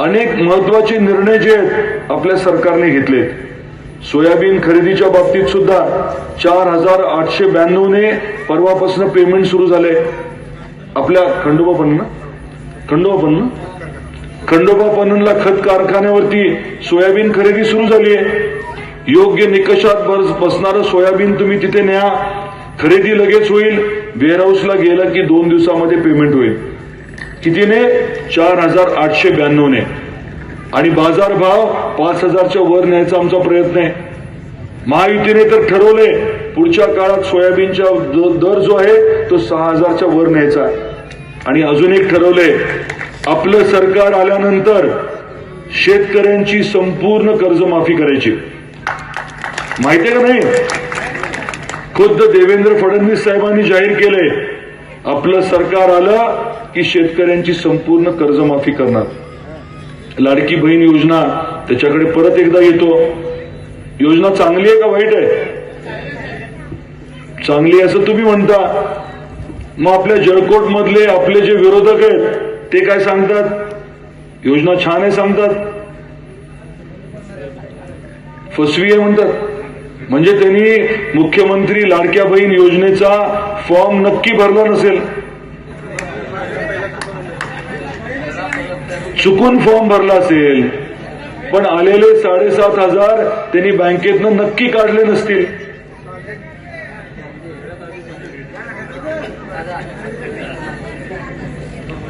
अनेक महत्त्वाचे निर्णय जे आहेत आपल्या सरकारने घेतलेत सोयाबीन खरेदीच्या बाबतीत सुद्धा चार हजार आठशे ब्याण्णवने परवापासून पेमेंट सुरू झाले. आपल्या खंडोबा पन्न खंडोबा पन्न खंडोबा पन्नला खत कारखान्यावरती सोयाबीन खरेदी सुरू झाली आहे. योग्य निकषात बसणारं सोयाबीन तुम्ही तिथे न्या. खरेदी लगेच होईल. वेअरहाऊसला गेलं की दोन दिवसामध्ये पेमेंट होईल. कितीने? चार हजार आठशे ब्याण्णवने. आणि बाजारभाव पाच हजारच्या वर न्यायचा आमचा प्रयत्न आहे. महायुतीने तर ठरवले पुढच्या काळात सोयाबीनचा दर जो आहे तो सहा हजारच्या वर न्यायचा आहे. आणि अजून एक ठरवले आपलं सरकार आल्यानंतर शेतकऱ्यांची संपूर्ण कर्जमाफी करायची. माहितीये का नाही? खुद्द देवेंद्र फडणवीस साहेबांनी जाहीर केलंय आपलं सरकार आलं की शेतकऱ्यांची संपूर्ण कर्जमाफी करणार. लाडकी बहीण योजना त्याच्याकडे परत एकदा येतो. योजना चांगली आहे का वाईट आहे? चांगली आहे असं तुम्ही म्हणता. मग आपल्या जळकोट मधले आपले जे विरोधक आहेत ते काय सांगतात? योजना छान आहे सांगतात. फसवी आहे म्हणतात. म्हणजे त्यांनी मुख्यमंत्री लाडक्या बहीण योजनेचा फॉर्म नक्की भरला नसेल. चुकून फॉर्म भरला असेल. पण आलेले साडेसात हजार त्यांनी बँकेतनं नक्की काढले नसतील.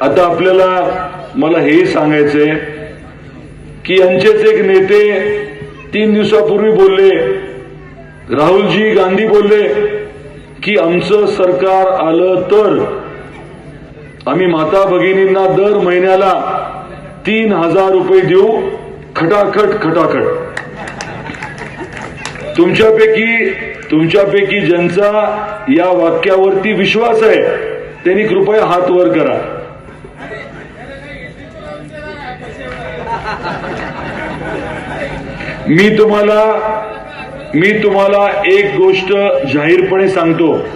आता आपल्याला मला हे सांगायचंय की यांचेच एक नेते तीन दिवसापूर्वी बोलले राहुलजी गांधी बोलले की आमचं सरकार आलं तर आम्ही माता भगिनींना दर महिन्याला तीन हजार रुपये देऊ खटाखट खटाखट. तुमच्यापैकी तुमच्यापैकी ज्यांचा या वाक्यावरती विश्वास आहे त्यांनी कृपया हात वर करा. मी तुम्हाला मी तुम्हाला एक गोष्ट जाहीरपणे सांगतो.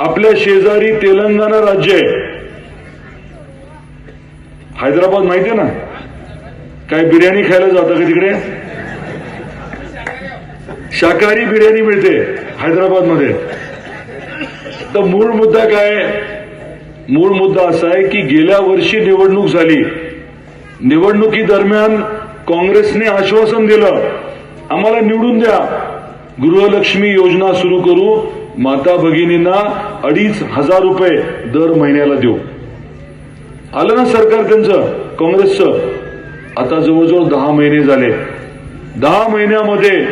आपल्या शेजारी तेलंगणा राज्य आहे. हैदराबाद माहिती आहे ना? काय बिर्याणी खायला जातं का तिकडे? शाकाहारी बिर्याणी मिळते हैदराबादमध्ये. तर मूळ मुद्दा काय मूळ मुद्दा असा आहे की गेल्या वर्षी निवडणूक झाली. निवडणुकी दरम्यान काँग्रेसने आश्वासन दिलं आम्हाला निवडून द्या. गृहलक्ष्मी योजना सुरू करू. माता भगिनींना अडीच हजार रुपये दर महिन्याला देऊ. आलं ना सरकार त्यांचं? काँग्रेसचं? आता जवळजवळ दहा महिने झाले. दहा महिन्यामध्ये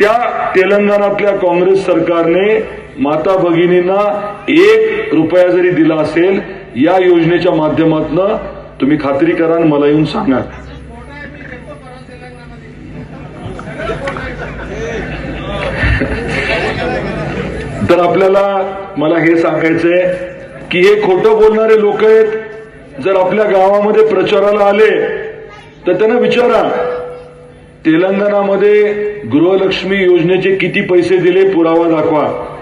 त्या तेलंगणातल्या काँग्रेस सरकारने माता भगिनींना एक रुपया जरी दिला असेल या योजनेच्या माध्यमातून तुम्ही खात्री करा मला येऊन सांगा. तर आपल्याला मला हे सांगायचंय की हे खोटं बोलणारे लोक आहेत. जर आपल्या गावामध्ये प्रचाराला आले तर त्यांना विचारा तेलंगणामध्ये गृहलक्ष्मी योजनेचे किती पैसे दिले पुरावा दाखवा.